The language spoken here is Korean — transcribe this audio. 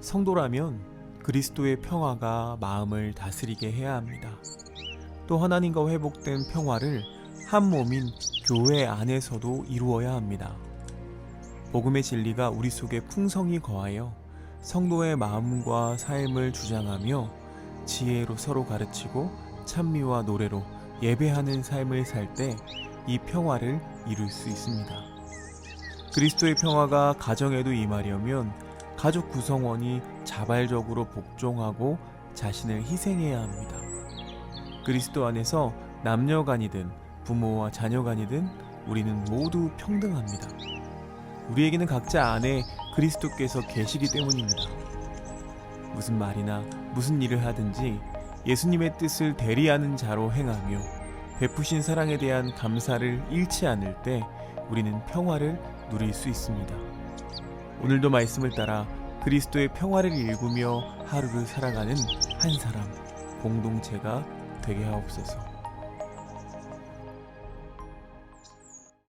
성도라면 그리스도의 평화가 마음을 다스리게 해야 합니다. 또 하나님과 회복된 평화를 한 몸인 교회 안에서도 이루어야 합니다. 복음의 진리가 우리 속에 풍성히 거하여 성도의 마음과 삶을 주장하며 지혜로 서로 가르치고 찬미와 노래로 예배하는 삶을 살 때 이 평화를 이룰 수 있습니다. 그리스도의 평화가 가정에도 임하려면 가족 구성원이 자발적으로 복종하고 자신을 희생해야 합니다. 그리스도 안에서 남녀 간이든 부모와 자녀 간이든 우리는 모두 평등합니다. 우리에게는 각자 안에 그리스도께서 계시기 때문입니다. 무슨 말이나 무슨 일을 하든지 예수님의 뜻을 대리하는 자로 행하며 베푸신 사랑에 대한 감사를 잃지 않을 때 우리는 평화를 누릴 수 있습니다. 오늘도 말씀을 따라 그리스도의 평화를 일구며 하루를 살아가는 한 사람, 공동체가 되게 하옵소서.